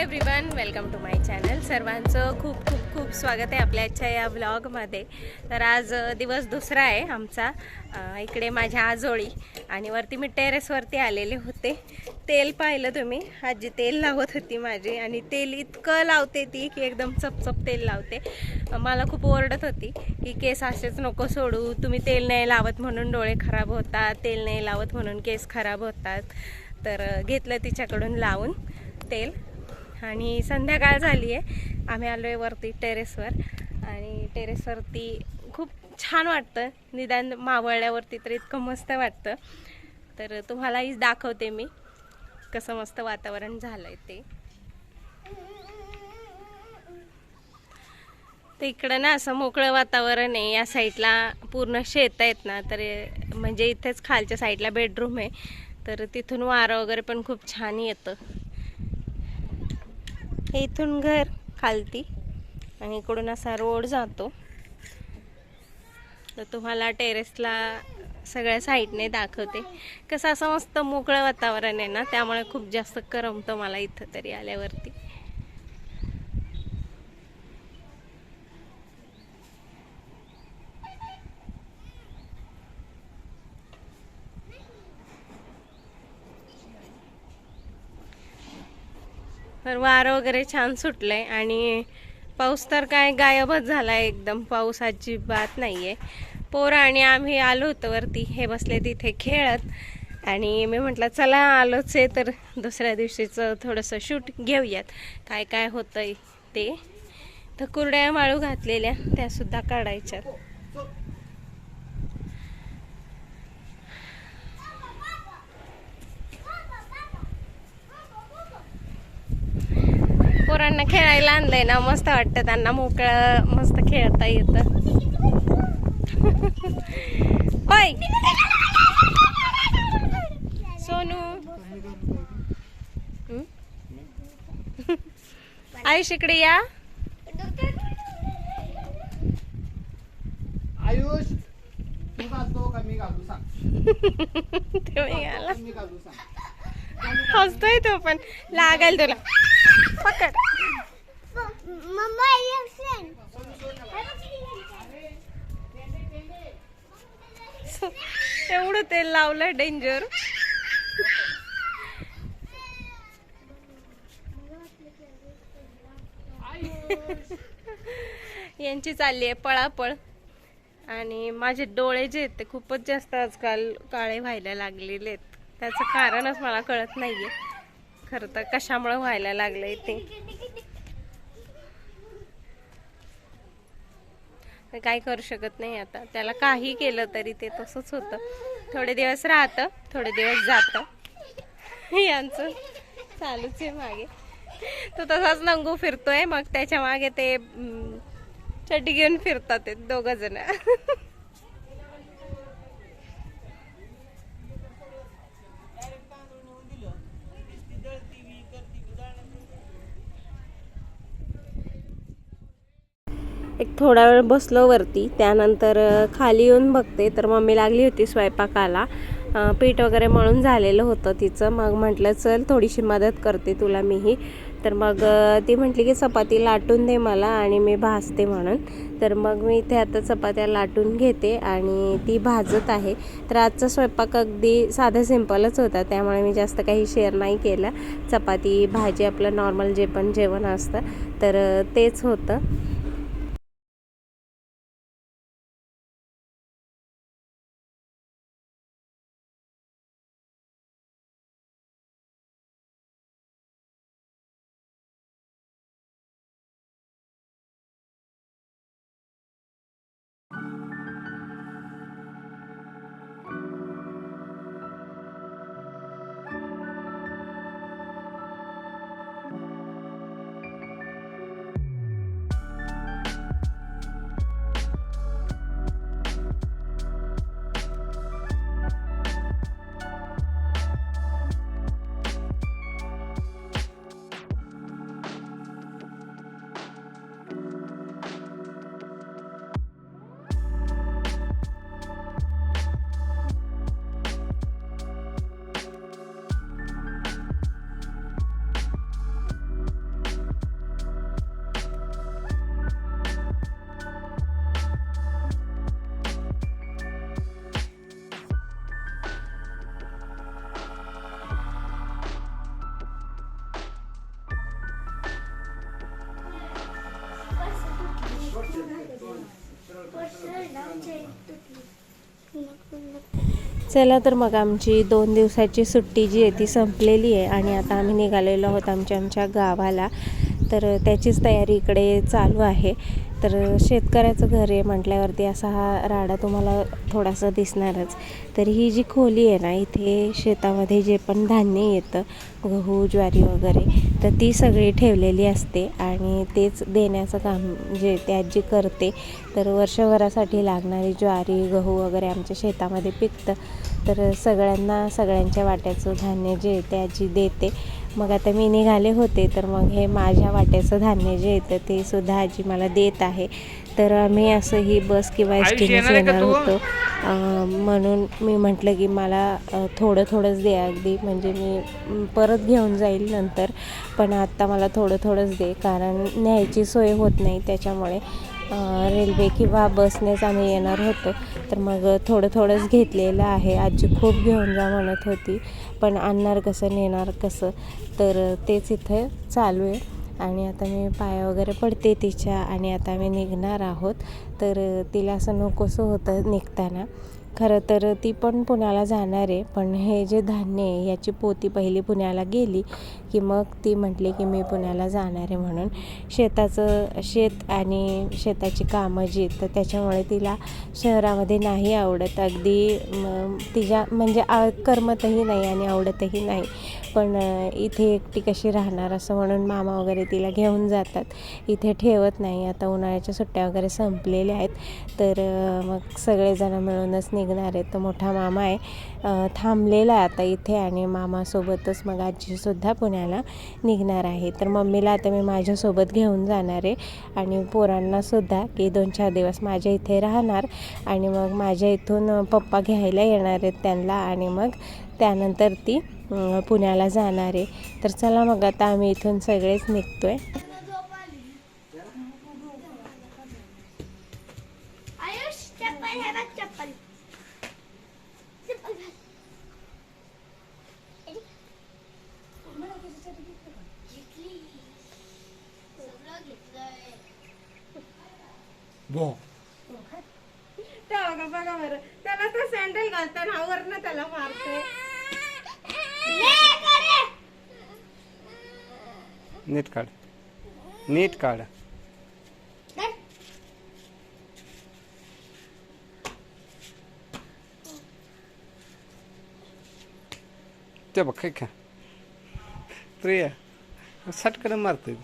Everyone welcome to my channel सर्वांचं खूप खूप खूप स्वागत आहे आपल्या आजच्या या ब्लॉगमध्ये तर आज दिवस दुसरा आहे आमचा. इकडे माझ्या आजोळी आणि वरती मी टेरेसवरती आलेले होते. तेल पाहिलं तुम्ही. आजी तेल लावत होती माझी आणि तेल इतकं लावते ती की एकदम चपचप तेल लावते. मला खूप ओरडत होती की केस असेच नको सोडू तुम्ही तेल नाही लावत म्हणून डोळे खराब होतात तेल नाही लावत म्हणून केस खराब होतात. तर घेतलं तिच्याकडून लावून तेल. आणि संध्याकाळ झाली आहे आम्ही आलो आहे वरती टेरेसवर आणि टेरेसवरती खूप छान वाटतं. निदान मावळल्यावरती तर इतकं मस्त वाटतं. तर तुम्हालाही दाखवते मी कसं मस्त वातावरण झालं आहे ते. तर इकडं ना असं मोकळं वातावरण आहे. या साईडला पूर्ण शेत आहेत ना तर म्हणजे इथेच खालच्या साईडला बेडरूम आहे. तर तिथून वारं वगैरे पण खूप छान येतं. हे इथून घर खालती आणि इकडून असा रोड जातो. तर तुम्हाला टेरेसला सगळ्या साईडने दाखवते. कसं असं मस्त मोकळं वातावरण आहे ना त्यामुळे खूप जास्त करमतं मला इथं तरी आल्यावरती. तर वारं वगैरे छान सुटलंय आणि पाऊस तर काय गायबच झालाय एकदम. पाऊस अजिबात आहे पोरं आणि आम्ही आलो होतो वरती. हे बसले तिथे खेळत. आणि मी म्हटलं चला आलोच आहे तर दुसऱ्या दिवशीचं थोडंसं शूट घेऊयात. काय काय होतं ते. तर कुरड्या माळू घातलेल्या त्यासुद्धा काढायच्यात. पोरांना खेळायला आणलंय ना मस्त वाटतं त्यांना मोकळं मस्त खेळता येतं. होय. सोनू? आयुष इकडे या. आयुष तू घालतो का? मी घालू सांग. आला मी घालू सांग. हसतोय तो पण. लागेल तुला. पकड. एवढं तेल लावलं डेंजर यांची चालली आहे पळापळ. आणि माझे डोळे जे आहेत ते खूपच जास्त आजकाल काळे व्हायला लागलेले आहेत. त्याचं कारणच मला कळत नाहीये. खरं तर कशामुळे व्हायला लागलंय ते. काय करू शकत नाही आता. त्याला काही केलं तरी ते तसंच होतं. थोडे दिवस राहतं थोडे दिवस जातं. यांचं चालूच आहे मागे. तो तसाच नंगू फिरतोय मग त्याच्यामागे ते अं, चड्डी घेऊन फिरतात ते दोघ जण. एक थोडा वेळ बसलो वरती त्यानंतर खाली येऊन बघते. तर मम्मी लागली होती स्वयंपाकाला. पीठ वगैरे मळून झालेलं होतं तिचं. मग म्हटलं चल थोडीशी मदत करते तुला मीही. तर मग ती म्हटली की चपाती लाटून दे मला आणि मी भाजते म्हणून. तर मग मी इथे आता चपात्या लाटून घेते आणि ती भाजत आहे. तर आजचा स्वयंपाक अगदी साधा सिंपलच होता. त्यामुळे मी जास्त काही शेअर नाही केलं. चपाती भाजी आपलं नॉर्मल जे पण जेवण असतं. तर तेच होतं. चला तर मग आमची दोन दिवसाची सुट्टी जी आहे ती संपलेली आहे आणि आता आम्ही निघालेलो आहोत आमच्या आमच्या गावाला. तर त्याचीच तयारी इकडे चालू आहे. तर शेतकऱ्याचं घर आहे म्हटल्यावरती असा हा राडा तुम्हाला थोडासा दिसणारच. तर ही जी खोली आहे ना इथे शेतामध्ये जे पण धान्य येतं गहू ज्वारी वगैरे तर ती सगळी ठेवलेली असते आणि तेच देण्याचं काम जे ते आजी करते तर वर्षभरासाठी लागणारी ज्वारी गहू वगैरे आमच्या शेतामध्ये पिकतं. तर सगळ्यांना सगळ्यांच्या वाट्याचं धान्य जे आहे ते आजी देते. मग आता मी निघाले होते तर मग हे माझ्या वाट्याचं धान्य जे येतं ते सुद्धा आजी मला देत आहे. तर आम्ही असं ही बस किंवा एस टीनेच येणार? होतो. म्हणून मी म्हटलं की मला थोडं थोडंच दे अगदी. म्हणजे मी परत घेऊन जाईल नंतर पण आत्ता मला थोडं थोडंच दे. कारण न्यायची सोय होत नाही त्याच्यामुळे. रेल्वे किंवा बसनेच आम्ही येणार होतो. तर मग थोडं थोडंच घेतलेलं आहे. आजी खूप घेऊन जा म्हणत होती. पण आणणार कसं नेणार कसं? तर तेच इथे चालू आहे. आणि आता मी पाया वगैरे पडते तिच्या आणि आता आम्ही निघणार आहोत. तर तिला असं नकोसं होतं निघताना. खरं तर ती पण पुण्याला जाणार आहे. पण हे जे धान्य आहे याची पोती पहिली पुण्याला गेली. की मग ती म्हटली की मी पुण्याला जाणार आहे म्हणून. शेताचं शेत आणि शेताची कामं जी तर त्याच्यामुळे तिला शहरामध्ये नाही आवडत. अगदी तिच्या म्हणजे आ करमतही नाही आणि आवडतही नाही. पण इथे एकटी कशी राहणार असं म्हणून मामा वगैरे तिला घेऊन जातात. इथे ठेवत नाही. आता उन्हाळ्याच्या सुट्ट्या वगैरे संपलेल्या आहेत. तर मग सगळेजण मिळूनच निघणार आहेत. तर मोठा मामा आहे. थांबलेला आहे आता इथे आणि मामासोबतच मग आजीसुद्धा पुण्याला निघणार आहे. तर मम्मीला आता मी माझ्यासोबत घेऊन जाणार आहे आणि पोरांनासुद्धा की दोन चार दिवस माझ्या इथे राहणार आणि मग माझ्या इथून पप्पा घ्यायला येणार आहेत त्यांना आणि मग त्यानंतर ती पुण्याला जाणार आहे. तर चला मग आता आम्ही इथून सगळेच निघतो आहे चप्पल है बघ चप्पल चप्पल घाल. घेतली. सगळं घेतलंय. बो बघा बघा बरं? त्याला तर सँडल घालताना वरनं त्याला मारते. नीट काढ. नीट काढ. ते बघ काय का प्रिया सटकन मारते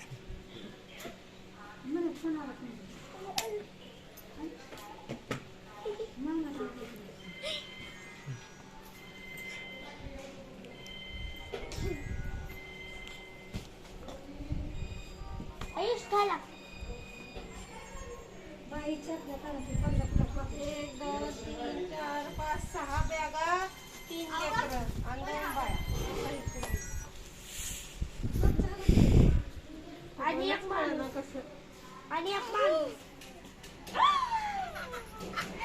आणि एक कसं आणि एक माणूस.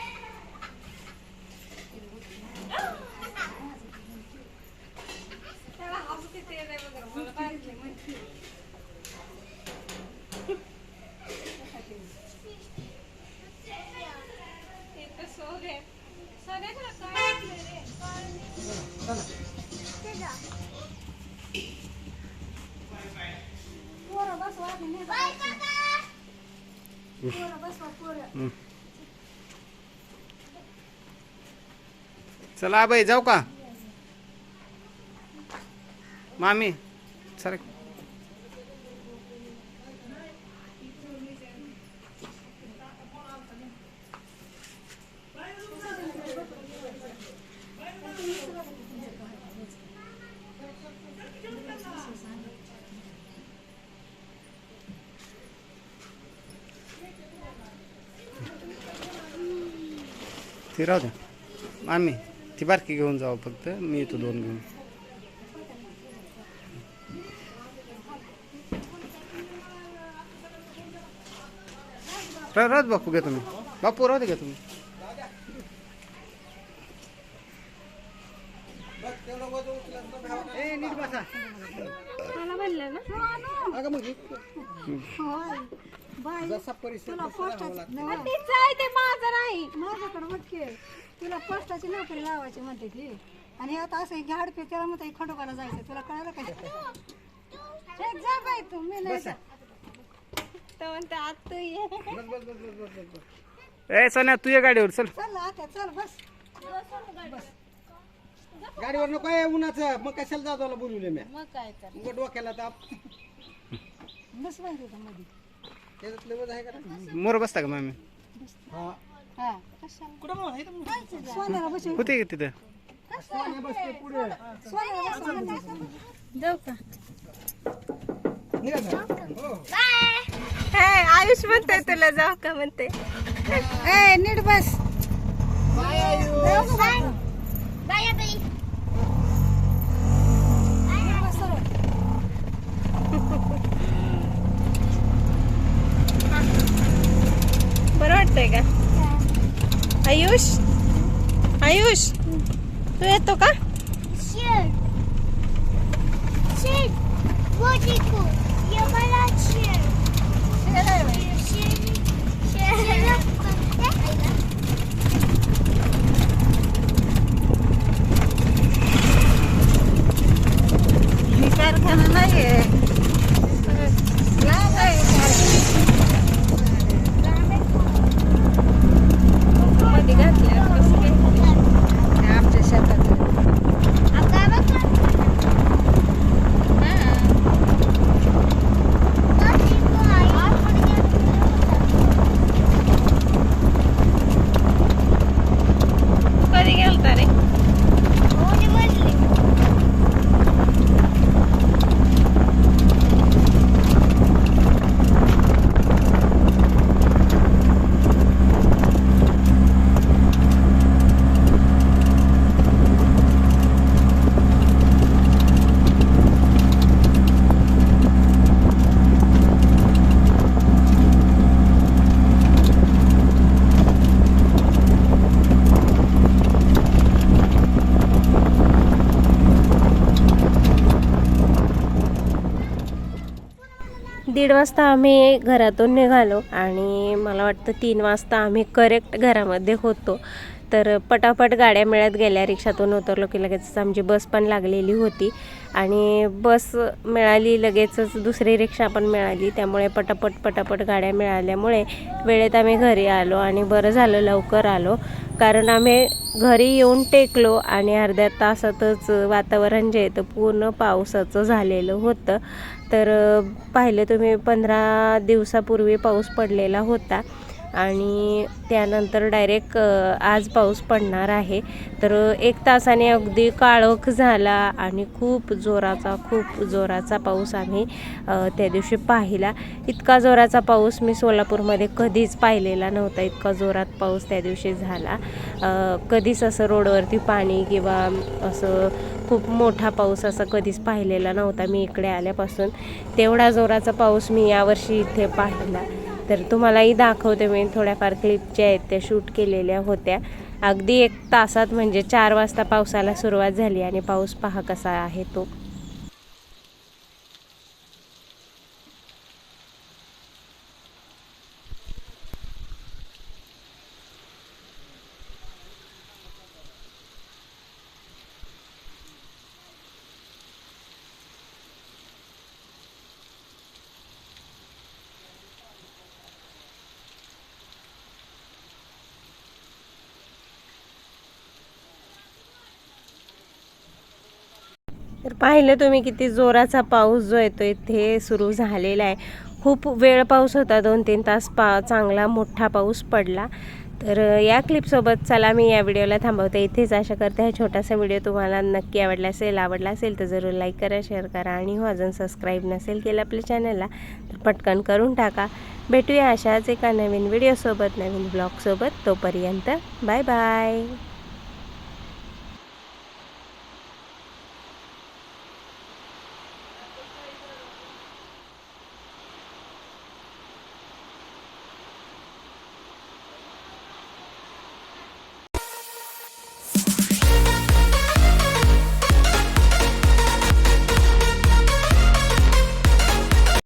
चला बाई जाऊ का? मामी सर ती राहू द्या. मामी ती बारकी घेऊन जाऊ फक्त. मी येतो दोन घेऊन. रा- राहत बापू घ्या तुम्ही. बापू राहू दे घ्या तुम्ही. ए, नीट बसा. ना बाई जसा परिसर तुला तसं राहावं पोस्टाची लागतं. नवं. तिचं आहे ते माझं नाही. माझ्याकडे म्हटके तुला पोस्टाची नोकरी लावायची म्हणते ती. आणि आता असं घ्याड पे त्याला म्हणते खंडोबाला जायचं तुला कळालं का? हे जा बाई तू मी नाही जात. तर म्हणते आत तू ये. बस, बस, बस, बस, बस, बस, बस. ए सोन्या तू ये गाडीवर चल. चल आता चल बस. गाडीवर नको आहे उन्हाचं. मग कशाला जातो बोलवले मी मग काय तर. मग डोक्याला ताप. बस बाई तिथं मध्ये मोर बसता का मामी? हा हा सोन्याला बसू होते का तिथं? जाऊ का आयुष म्हणते तुला जाऊ का म्हणते ए नीट बस. बाय बाय बरं वाटतंय का आयुष आयुष तू येतो का शेर शेर मोठी खूप ये मला शेर शेर शेर ही कारखाना नाहीये लांब आहे मध्ये घातल्या हे आमच्या शेतात कधी गेलता रे दीड वाजता आम्ही घरातून निघालो आणि मला वाटतं तीन वाजता आम्ही करेक्ट घरामध्ये होतो. तर पटापट गाड्या मिळत गेल्या रिक्षातून उतरलो की लगेचच आमची बस पण लागलेली होती. आणि बस मिळाली लगेचच दुसरी रिक्षा पण मिळाली. त्यामुळे पटापट पटापट गाड्या मिळाल्यामुळे वेळेत आम्ही घरी आलो आणि बरं झालं लवकर आलो. कारण आम्ही घरी येऊन टेकलो आणि अर्ध्या तासातच वातावरण जे आहे पूर्ण पावसाचं झालेलं होतं. तर पाहिलं तुम्ही पंधरा दिवसापूर्वी पाऊस पडलेला होता. आणि त्यानंतर डायरेक्ट आज पाऊस पडणार आहे. तर एक तासाने अगदी काळोख झाला आणि खूप जोराचा खूप जोराचा पाऊस आम्ही त्या दिवशी पाहिला. इतका जोराचा पाऊस मी सोलापूरमध्ये कधीच पाहिलेला नव्हता. इतका जोरात पाऊस त्या दिवशी झाला. कधीच असं रोडवरती पाणी किंवा असं खूप मोठा पाऊस असा कधीच पाहिलेला नव्हता. मी इकडे आल्यापासून तेवढा जोराचा पाऊस मी यावर्षी इथे पाहिला. तर तुम्हालाही दाखवते मी थोड्याफार क्लिप ज्या आहेत त्या शूट केलेल्या होत्या. अगदी एक तासात म्हणजे चार वाजता पावसाला सुरुवात झाली आणि पाऊस पहा कसा आहे तो. तर पाहिलं तुम्ही किती जोराचा पाऊस जो येतो इथे सुरू झालेला आहे. खूप वेळ पाऊस होता दोन तीन तास पा चांगला मोठा पाऊस पडला. तर या क्लिपसोबत चला मी या व्हिडिओला थांबवते. इथेच आशा करते हा छोटासा व्हिडिओ तुम्हाला नक्की आवडला असेल आवडला असेल तर जरूर लाईक करा शेअर करा आणि हो अजून सबस्क्राईब नसेल केलं आपल्या चॅनलला तर पटकन करून टाका. भेटूया अशाच एका नवीन व्हिडिओसोबत नवीन ब्लॉगसोबत. तोपर्यंत बाय बाय